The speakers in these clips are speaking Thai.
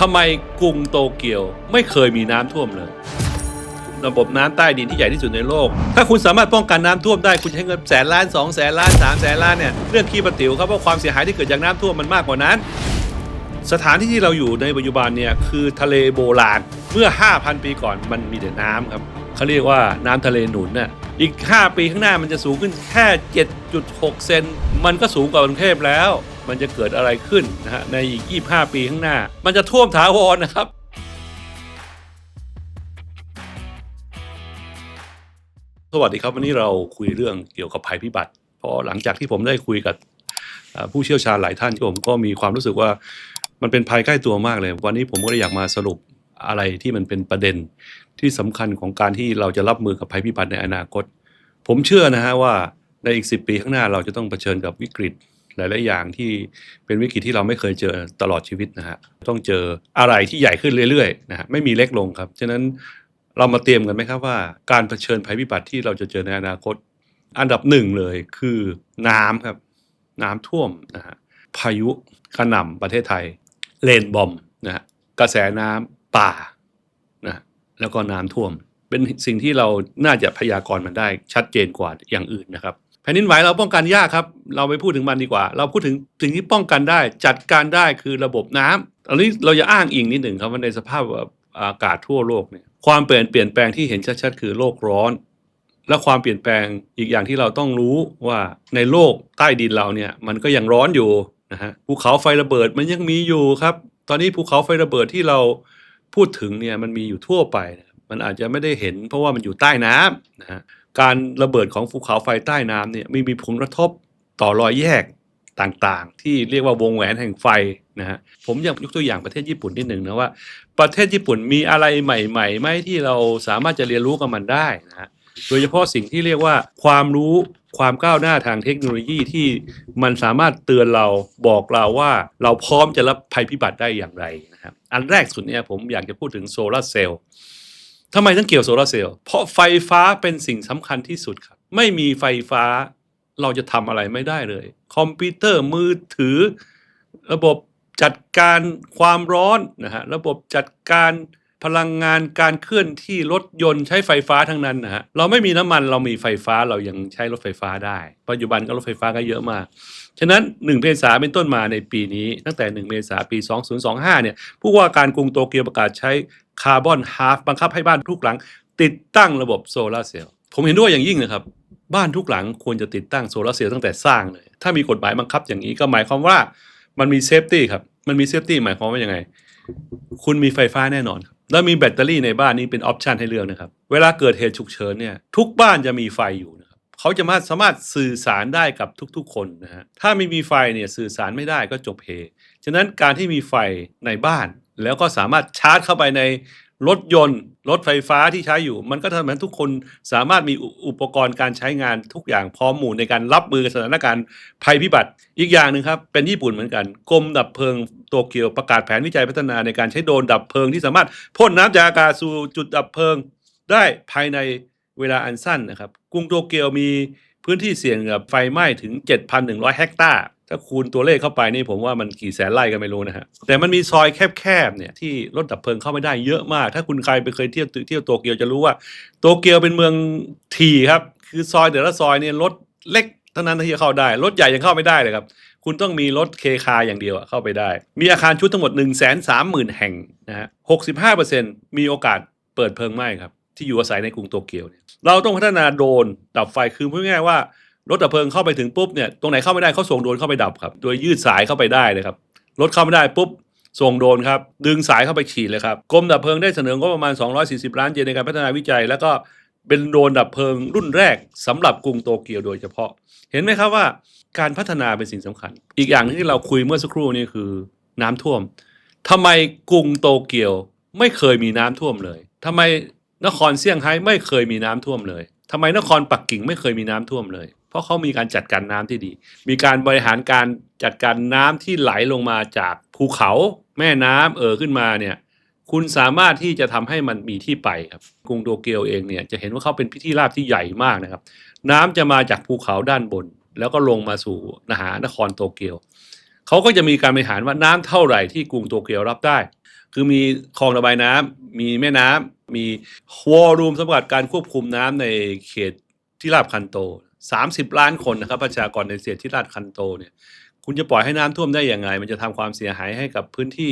ทำไมกรุงโตเกียวไม่เคยมีน้ำท่วมเลย ระบบน้ำใต้ดินที่ใหญ่ที่สุดในโลก ถ้าคุณสามารถป้องกันน้ำท่วมได้คุณใช้เงินแสนล้านสองแสนล้านสามแสนล้านเนี่ยเรื่องขี้ประติ๋วครับเพราะความเสียหายที่เกิดจากน้ำท่วมมันมากกว่านั้น สถานที่ที่เราอยู่ในปัจจุบันเนี่ยคือทะเลโบราณเมื่อ 5,000 ปีก่อนมันมีแต่น้ำครับเขาเรียกว่าน้ำทะเลหนุนน่ะอีก 5 ปีข้างหน้ามันจะสูงขึ้นแค่ 7.6 เซนมันก็สูงกว่ากรุงเทพแล้ว มันจะเกิดอะไรขึ้นนะฮะในอีก 25 ปีข้างหน้า มันจะท่วมถาวรนะครับสวัสดีครับ วันนี้เราคุยเรื่องเกี่ยวกับภัยพิบัติเพราะหลังจากที่ผมได้คุยกับผู้เชี่ยวชาญหลายท่านผมก็มีความรู้สึกว่ามันเป็นภัยใกล้ตัวมากเลย วันนี้ผมก็เลยอยากมาสรุปอะไรที่มันเป็นประเด็นที่สำคัญของการที่เราจะรับมือกับภัยพิบัติในอนาคต ผมเชื่อนะฮะว่าในอีก 10 ปีข้างหน้าเราจะต้องเผชิญกับวิกฤต หลาย ๆ อย่างที่เป็นวิกฤตที่เราไม่เคยเจอตลอดชีวิตนะฮะต้องเจออะไรที่ใหญ่ขึ้นเรื่อย ๆ นะฮะไม่มีเล็กลงครับ ฉะนั้นเรามาเตรียมกันไหมครับว่า การเผชิญภัยพิบัติที่เราจะเจอในอนาคต อันดับหนึ่งเลยคือน้ำครับ น้ำท่วมนะฮะพายุกระหน่ำประเทศไทย เลนบอมนะฮะกระแสน้ำป่านะแล้วก็น้ำท่วม เป็นสิ่งที่เราน่าจะพยากรณ์มันได้ชัดเจนกว่าอย่างอื่นนะครับ แผ่นดินไหวเราป้องกันยากครับ เราไปพูดถึงมันดีกว่า เราพูดถึงสิ่งที่ป้องกันได้ จัดการได้คือระบบน้ำอันนี้เราจะอ้างอิงนิดหนึ่งครับว่าในสภาพอากาศทั่วโลกเนี่ยความเปลี่ยนเปลี่ยนแปลงที่เห็นชัดๆ คือโลกร้อน และความเปลี่ยนแปลงอีกอย่างที่เราต้องรู้ว่าในโลกใต้ดินเราเนี่ยมันก็ยังร้อนอยู่นะฮะภูเขาไฟระเบิดมันยังมีอยู่ครับ ตอนนี้ภูเขาไฟระเบิดที่เราพูดถึงเนี่ยมันมีอยู่ทั่วไป มันอาจจะไม่ได้เห็น เพราะว่ามันอยู่ใต้น้ำนะฮะ การระเบิดของภูเขาไฟใต้น้ำเนี่ยมีมีผลกระทบต่อรอยแยกต่างๆ ที่เรียกว่าวงแหวนแห่งไฟนะฮะผมอยากยกตัวอย่างประเทศญี่ปุ่นนิดหนึ่งนะว่า ประเทศญี่ปุ่นมีอะไรใหม่ๆไหมที่เราสามารถจะเรียนรู้กับมันได้นะฮะโดยเฉพาะสิ่งที่เรียกว่าความรู้ความก้าวหน้าทางเทคโนโลยีที่มันสามารถเตือนเราบอกเราว่าเราพร้อมจะรับภัยพิบัติได้อย่างไรนะครับอันแรกสุดเนี่ยผมอยากจะพูดถึงโซลาร์เซลล์ ทำไมต้องเกี่ยวโซลาร์เซลล์เพราะไฟฟ้าเป็นสิ่งสำคัญที่สุดครับ ไม่มีไฟฟ้าเราจะทำอะไรไม่ได้เลย คอมพิวเตอร์มือถือ ระบบจัดการความร้อนนะฮะระบบจัดการ พลังงานการเคลื่อนที่รถยนต์ใช้ไฟฟ้าทั้งนั้นนะฮะเราไม่มีน้ำมันเรามีไฟฟ้าเรายังใช้รถไฟฟ้าได้ ปัจจุบันก็รถไฟฟ้าก็เยอะมาก ฉะนั้น 1 เมษาเป็นต้นมาในปีนี้ ตั้งแต่ 1 เมษาปี 2025 เนี่ยผู้ว่าการกรุงโตเกียวประกาศใช้คาร์บอนฮาฟบังคับให้บ้านทุกหลัง ติดตั้งระบบโซลาเซลล์ผมเห็นด้วยอย่างยิ่งนะครับบ้านทุกหลังควรจะติดตั้งโซลาเซลล์ตั้งแต่สร้างเลย ถ้ามีกฎหมายบังคับอย่างนี้ก็หมายความว่ามันมีเซฟตี้ครับ มันมีเซฟตี้หมายความว่ายังไง คุณมีไฟฟ้าแน่นอนครับ แล้วมีแบตเตอรี่ในบ้านนี้เป็นออปชันให้เลือกนะครับ เวลาเกิดเหตุฉุกเฉินเนี่ยทุกบ้านจะมีไฟอยู่นะครับเขาจะมาสามารถสื่อสารได้กับทุกๆ คนนะฮะถ้าไม่มีไฟเนี่ยสื่อสารไม่ได้ก็จบเหตุฉะนั้นการที่มีไฟในบ้านแล้วก็สามารถชาร์จเข้าไปใน รถยนต์ รถไฟฟ้าที่ใช้อยู่ มันก็ทำให้ทุกคนสามารถมีอุอปกรณ์การใช้งานทุกอย่างพร้อมหมู่ในการรับมือกับสถานการณ์ภัยพิบัติ อีกอย่างหนึ่งครับ เป็นญี่ปุ่นเหมือนกันกรมดับเพลิงโตเกียวประกาศแผนวิจัยพัฒนาในการใช้โดรนดับเพลิงที่สามารถพ่นน้ำจากอากาศสู่จุดดับเพลิง ได้ภายในเวลาอันสั้นนะครับกรุงโตเกียวมีพื้นที่เสี่ยงกับไฟไหม้ถึง 7,100 เฮกตาร์ ถ้าคูณตัวเลขเข้าไปนี่ผมว่ามันกี่แสนไร่ก็ไม่รู้นะฮะ แต่มันมีซอยแคบๆเนี่ยที่รถดับเพลิงเข้าไม่ได้เยอะมาก ถ้าคุณใครไปเคยเที่ยวเที่ยวโตเกียวจะรู้ว่า โตเกียวเป็นเมืองทีครับ คือซอยแต่ละซอยเนี่ยรถเล็กเท่านั้นที่จะเข้าได้ รถใหญ่ยังเข้าไม่ได้เลยครับ คุณต้องมีรถเคคาอย่างเดียวอะเข้าไปได้ มีอาคารชุดทั้งหมด 1 3 0 0 0 0 แห่งนะฮะ65%มีโอกาสเปิดเพลิงไหม้ครับที่อยู่อาศัยในกรุงโตเกียวเนี่ยเราต้องพัฒนาโดรนดับไฟคือพูดง่ายๆว่า รถดับเพลิงเข้าไปถึงปุ๊บเนี่ยตรงไหนเข้าไม่ได้เขาส่งโดรนเข้าไปดับครับ โดยยืดสายเข้าไปได้เลยครับรถเข้าไม่ได้ปุ๊บส่งโดรนครับ ดึงสายเข้าไปฉีดเลยครับกรมดับเพลิงได้เสนองบประมาณ 240 ล้านเยนในการพัฒนาวิจัย แล้วก็เป็นโดรนดับเพลิงรุ่นแรกสำหรับกรุงโตเกียวโดยเฉพาะ เห็นไหมครับว่าการพัฒนาเป็นสิ่งสำคัญ อีกอย่างที่เราคุยเมื่อสักครู่นี่คือน้ำท่วมทำไมกรุงโตเกียวไม่เคยมีน้ำท่วมเลยทำไมนครเซี่ยงไฮ้ไม่เคยมีน้ำท่วมเลยทำไมนครปักกิ่งไม่เคยมีน้ำท่วมเลย ราะเขามีการจัดการน้ำที่ดี มีการบริหารการจัดการน้ำที่ไหลลงมาจากภูเขาแม่น้ำเอ่อขึ้นมาเนี่ย คุณสามารถที่จะทำให้มันมีที่ไปครับ กรุงโตเกียวเองเนี่ยจะเห็นว่าเขาเป็นพิธีราบที่ใหญ่มากนะครับ น้ำจะมาจากภูเขาด้านบน แล้วก็ลงมาสู่นหานครโตเกียวเขาก็จะมีการบริหารว่าน้ำเท่าไหร่ที่กรุงโตเกียวรับได้ คือมีคลองระบายน้ำมีแม่น้ำมีวอลลุ่มสำหรับการควบคุมน้ำในเขตที่ราบคันโต 30 ล้านคนนะครับประชากรในเขตที่ราบคันโตเนี่ยคุณจะปล่อยให้น้ำท่วมได้อย่างไงมันจะทำความเสียหายให้กับพื้นที่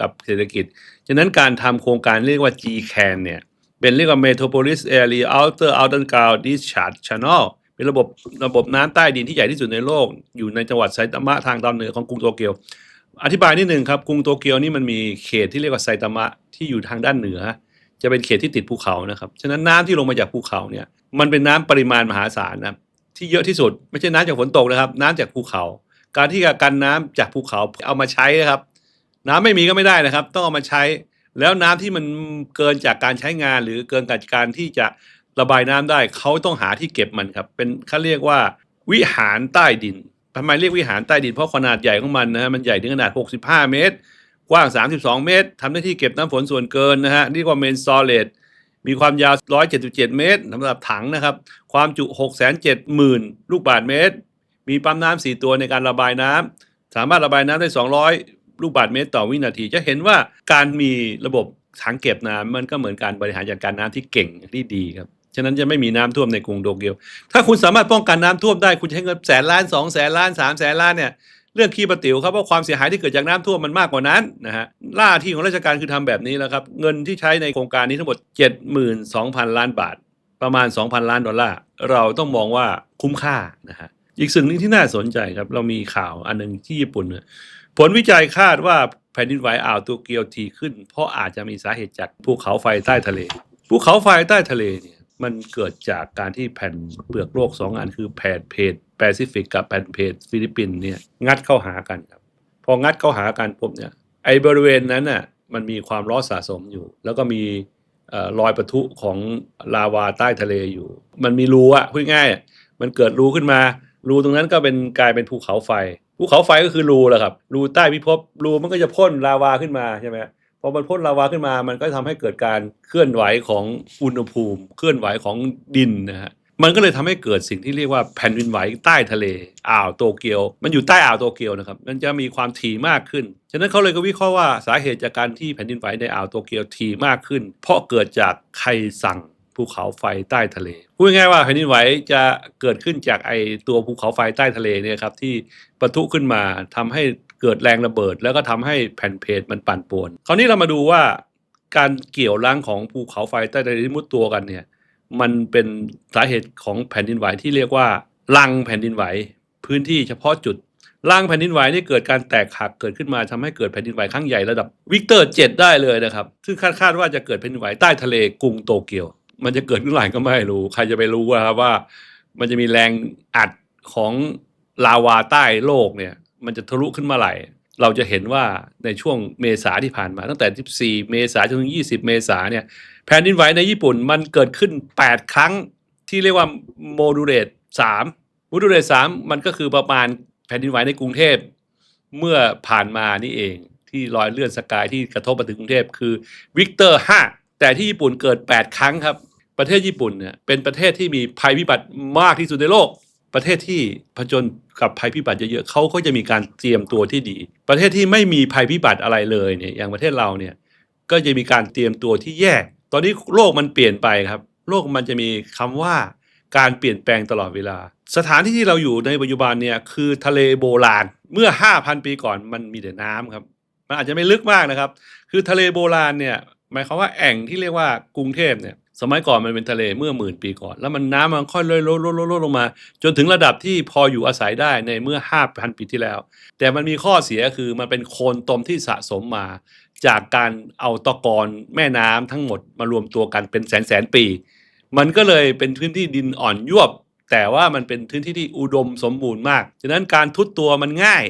กับเศรษฐกิจ ฉะนั้นการทำโครงการเรียกว่า GCAN เนี่ย เป็นเรียกว่า Metropolis Area Outer Underground Discharge Channel เป็นระบบระบบน้ำใต้ดินที่ใหญ่ที่สุดในโลก อยู่ในจังหวัดไซตามะทางตอนเหนือของกรุงโตเกียว อธิบายนิดหนึ่งครับ กรุงโตเกียวนี่มันมีเขตที่เรียกว่าไซตามะที่อยู่ทางด้านเหนือ จะเป็นเขตที่ติดภูเขานะครับ ฉะนั้นน้ำที่ลงมาจากภูเขาเนี่ย มันเป็นน้ำปริมาณมหาศาลนะ ที่เยอะที่สุด ไม่ใช่น้ำจากฝนตกนะครับ น้ำจากภูเขา การที่จะกันน้ำจากภูเขาเอามาใช้นะครับ น้ำไม่มีก็ไม่ได้นะครับ ต้องเอามาใช้ แล้วน้ำที่มันเกินจากการใช้งาน หรือเกินจากการที่จะระบายน้ำได้เขาต้องหาที่เก็บมันครับ เป็นเขาเรียกว่า วิหารใต้ดินทำไมเรียกวิหารใต้ดินเพราะขนาดใหญ่ของมันนะฮะมันใหญ่ถึงขนาด 65 เมตร กว้าง 32 เมตรทำหน้าที่เก็บน้ำฝนส่วนเกินนะฮะเรียกว่าเมนซอลเลต มีความยาว 177 เมตรสำหรับถังนะครับ ความจุ 670,000 ลูกบาศก์เมตร มีปั๊มน้ำ4ตัวในการระบายน้ำ สามารถระบายน้ำได้ 200 ลูกบาศก์เมตรต่อวินาที จะเห็นว่าการมีระบบถังเก็บน้ำมันก็เหมือนการบริหารจัดการน้ำที่เก่งที่ดีครับ ฉะนั้นจะไม่มีน้ำท่วมในกรุงโตเกียว ถ้าคุณสามารถป้องกันน้ำท่วมได้ คุณจะใช้เงินแสนล้านสองแสนล้านสามแสนล้านเนี่ย เรื่องขี้ปติ๋วครับเพราะความเสียหายที่เกิดจากน้ำท่วมมันมากกว่านั้นนะฮะหน้าที่ของราชการคือทำแบบนี้แล้วครับเงินที่ใช้ในโครงการนี้ทั้งหมด 72,000 ล้านบาท ประมาณ 2,000 ล้านดอลลาร์เราต้องมองว่าคุ้มค่านะฮะอีกสิ่งหนึ่งที่น่าสนใจครับ เรามีข่าวอันหนึงที่ญี่ปุ่น ผลวิจัยคาดว่าแผ่นดินไหวอ่าวโตเกียวทีขึ้น เพราะอาจจะมีสาเหตุจากภูเขาไฟใต้ทะเลภูเขาไฟใต้ทะเลเนี่ย มันเกิดจากการที่แผ่นเปลือกโลกสองอันคือแผ่นเพจแปซิฟิกกับแผ่นเพจฟิลิปปินส์เนี่ยงัดเข้าหากันครับ พองัดเข้าหากันปุ๊บเนี่ยไอ้บริเวณนั้นน่ะมันมีความร้อนสะสมอยู่ แล้วก็มีเอ่อรอยปะทุของลาวาใต้ทะเลอยู่ มันมีรูอะพูดง่ายมันเกิดรูขึ้นมา รูตรงนั้นก็เป็นกลายเป็นภูเขาไฟภูเขาไฟก็คือรูแหละครับ รูใต้พิภพรูมันก็จะพ่นลาวาขึ้นมาใช่ไหม พอมันพ่นลาวาขึ้นมามันก็ทำให้เกิดการเคลื่อนไหวของอุณหภูมิ เคลื่อนไหวของดินนะฮะมันก็เลยทำให้เกิดสิ่งที่เรียกว่าแผ่นดินไหวใต้ทะเลอ่าวโตเกียว มันอยู่ใต้อ่าวโตเกียวนะครับมันจะมีความถี่มากขึ้นฉะนั้นเขาเลยก็วิเคราะห์ว่าสาเหตุจากการที่แผ่นดินไหวในอ่าวโตเกียวถี่มากขึ้น เพราะเกิดจากใครสั่งภูเขาไฟใต้ทะเลพูดง่ายว่าแผ่นดินไหวจะเกิดขึ้นจากไอตัวภูเขาไฟใต้ทะเลเนี่ยครับที่ปะทุขึ้นมาทำให้ เกิดแรงระเบิด แล้วก็ทำให้แผ่นเพจมันปั่นป่วน คราวนี้เรามาดูว่าการเกี่ยวล้างของภูเขาไฟใต้ทะเลที่มุดตัวกันเนี่ยมันเป็นสาเหตุของแผ่นดินไหวที่เรียกว่าลังแผ่นดินไหว พื้นที่เฉพาะจุดลังแผ่นดินไหวนี่เกิดการแตกหักเกิดขึ้นมาทำให้เกิดแผ่นดินไหวครั้งใหญ่ระดับวิกเตอร์7ได้เลยนะครับ ซึ่งคาดคาดว่าจะเกิดแผ่นดินไหวใต้ทะเลกรุงโตเกียว มันจะเกิดขึ้นเมื่อไหร่ก็ไม่รู้ ใครจะไปรู้ว่าว่า มันจะมีแรงอัดของลาวาใต้โลกเนี่ย มันจะทะลุขึ้นมาไหร่เราจะเห็นว่าในช่วงเมษาที่ผ่านมา ตั้งแต่ 14 เมษาจนถึง 20 เมษาเนี่ยแผ่นดินไหวในญี่ปุ่นมันเกิดขึ้น 8 ครั้งที่เรียกว่าโมดูเลต3โมดูเลต3มันก็คือประมาณแผ่นดินไหวในกรุงเทพเมื่อผ่านมานี่เองที่รอยเลื่อนสกายที่กระทบมาถึงกรุงเทพคือวิกเตอร์ 5 แต่ที่ญี่ปุ่นเกิด 8 ครั้งครับ ประเทศญี่ปุ่นเนี่ยเป็นประเทศที่มีภัยพิบัติมากที่สุดในโลก ประเทศที่ผจญกับภัยพิบัติเยอะๆเขาก็จะมีการเตรียมตัวที่ดี ประเทศที่ไม่มีภัยพิบัติอะไรเลยเนี่ยอย่างประเทศเราเนี่ยก็จะมีการเตรียมตัวที่แย่ตอนนี้โลกมันเปลี่ยนไปครับ โลกมันจะมีคำว่าการเปลี่ยนแปลงตลอดเวลา สถานที่ที่เราอยู่ในปัจจุบันเนี่ยคือทะเลโบราณเมื่อ 5,000 ปีก่อนมันมีแต่น้ำครับ มันอาจจะไม่ลึกมากนะครับ คือทะเลโบราณเนี่ยหมายความว่าแอ่งที่เรียกว่ากรุงเทพเนี่ย สมัยก่อนมันเป็นทะเลเมื่อหมื่นปีก่อน แล้วมันน้ำมันค่อยลดลดลดลดลงมา จนถึงระดับที่พออยู่อาศัยได้ในเมื่อ 5,000 ปีที่แล้ว แต่มันมีข้อเสียคือมันเป็นโคลนตมที่สะสมมา จากการเอาตะกอนแม่น้ำทั้งหมดมารวมตัวกันเป็นแสนแสนปี มันก็เลยเป็นพื้นที่ดินอ่อนยวบ แต่ว่ามันเป็นพื้นที่ที่อุดมสมบูรณ์มากฉะนั้นการทุดตัวมันง่าย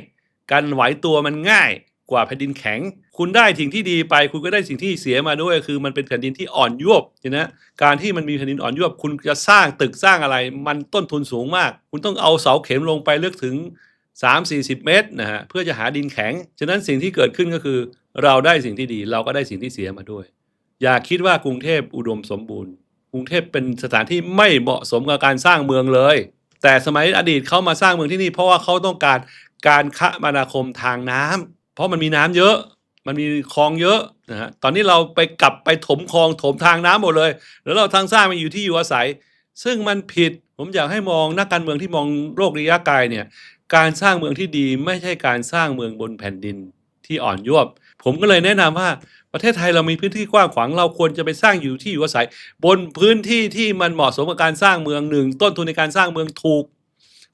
การไหวตัวมันง่าย กว่าแผ่นดินแข็ง คุณได้สิ่งที่ดีไป คุณก็ได้สิ่งที่เสียมาด้วย คือมันเป็นแผ่นดินที่อ่อนยวบฉะการที่มันมีแผ่นดินอ่อนยวบ คุณจะสร้างตึกสร้างอะไร มันต้นทุนสูงมาก คุณต้องเอาเสาเข็มลงไปลึกถึง 3 40 เมตรนะฮะเพื่อจะหาดินแข็ง ฉะนั้นสิ่งที่เกิดขึ้นก็คือ เราได้สิ่งที่ดี เราก็ได้สิ่งที่เสียมาด้วย อย่าคิดว่ากรุงเทพอุดมสมบูรณ์กรุงเทพเป็นสถานที่ไม่เหมาะสมกับการสร้างเมืองเลย แต่สมัยอดีตเขามาสร้างเมืองที่นี่ เพราะว่าเขาต้องการการคมนาคมทางน้ำ เพราะมันมีน้ำเยอะ มันมีคลองเยอะนะฮะตอนนี้เราไปกลับไปถมคลองถมทางน้ำหมดเลย แล้วเราทางสร้างมันอยู่ที่อยู่อาศัย ซึ่งมันผิดผมอยากให้มองนักการเมืองที่มองโลกระยะไกลเนี่ยการสร้างเมืองที่ดีไม่ใช่การสร้างเมืองบนแผ่นดินที่อ่อนยวบ ผมก็เลยแนะนำว่าประเทศไทยเรามีพื้นที่กว้างขวางเราควรจะไปสร้างอยู่ที่อยู่อาศัย บนพื้นที่ที่มันเหมาะสมกับการสร้างเมืองหนึ่งต้นทุนในการสร้างเมืองถูก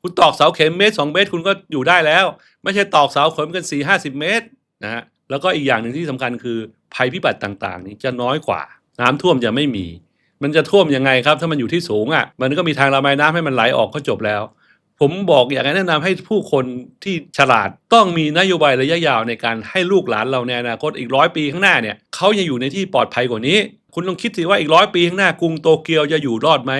คุณตอกเสาเข็มเมตรสองเมตร คุณก็อยู่ได้แล้ว ไม่ใช่ตอกเสาเข็มกันสี่ห้าสิบเมตรนะฮะแล้วก็อีกอย่างหนึ่งที่สำคัญคือภัยพิบัติต่างๆ นี่จะน้อยกว่า น้ำท่วมจะไม่มี มันจะท่วมยังไงครับ ถ้ามันอยู่ที่สูงอะ มันก็มีทางระบายน้ำให้มันไหลออกก็จบแล้ว ผมบอกอยากแนะนำให้ผู้คนที่ฉลาดต้องมีนโยบายระยะยาวในการให้ลูกหลานเราในอนาคตอีกร้อยปีข้างหน้าเนี่ยเขายังอยู่ในที่ปลอดภัยกว่านี้ คุณลองคิดสิว่าอีกร้อยปีข้างหน้ากรุงโตเกียวจะอยู่รอดไหม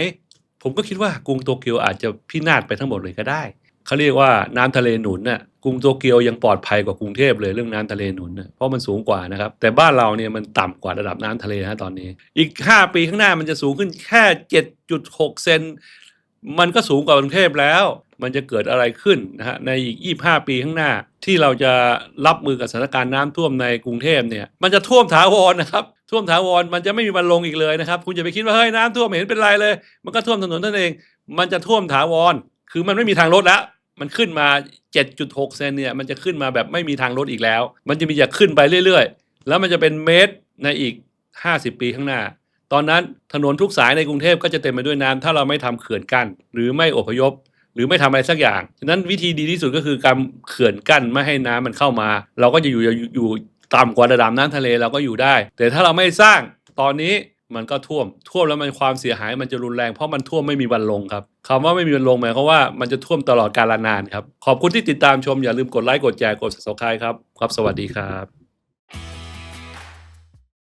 ผมก็คิดว่ากรุงโตเกียวอาจจะพินาศไปทั้งหมดเลยก็ได้เขาเรียกว่าน้ำทะเลหนุนน่ะกรุงโตเกียวยังปลอดภัยกว่ากรุงเทพเลยเรื่องน้ำทะเลหนุนน่ะเพราะมันสูงกว่านะครับ แต่บ้านเราเนี่ยมันต่ำกว่าระดับน้ำทะเลนะตอนนี้ อีก 5 ปีข้างหน้ามันจะสูงขึ้นแค่ 7.6 เซนมันก็สูงกว่ากรุงเทพแล้ว มันจะเกิดอะไรขึ้นนะฮะในอีก 25 ปีข้างหน้า ที่เราจะรับมือกับสถานการณ์น้ำท่วมในกรุงเทพเนี่ยมันจะท่วมถาวรนะครับ ท่วมถาวรมันจะไม่มีวันลงอีกเลยนะครับ คุณอย่าไปคิดว่าเฮ้ยน้ำท่วมเห็นเป็นไรเลย มันก็ท่วมถนนนั่นเอง มันจะท่วมถาวร คือมันไม่มีทางลดแล้ว มันขึ้นมา 7.6 เซนเนี่ย มันจะขึ้นมาแบบไม่มีทางลดอีกแล้ว มันจะมีจะขึ้นไปเรื่อยๆ แล้วมันจะเป็นเมตรในอีก 50 ปีข้างหน้า ตอนนั้นถนนทุกสายในกรุงเทพก็จะเต็มไปด้วยน้ำถ้าเราไม่ทำเขื่อนกั้นหรือไม่อพยพหรือไม่ทำอะไรสักอย่าง ฉะนั้นวิธีดีที่สุดก็คือการเขื่อนกั้นไม่ให้น้ำมันเข้ามา เราก็จะอยู่อยู่อยู่ ต่ำกว่าระดับน้ำทะเลเราก็อยู่ได้ แต่ถ้าเราไม่สร้างตอนนี้มันก็ท่วม ท่วมแล้วมันความเสียหายมันจะรุนแรงเพราะมันท่วมไม่มีวันลงครับคำว่าไม่มีวันลงหมายความว่ามันจะท่วมตลอดกาลนานครับ ขอบคุณที่ติดตามชมอย่าลืมกดไลค์กดแชร์กด subscribe ครับครับ สวัสดีครับ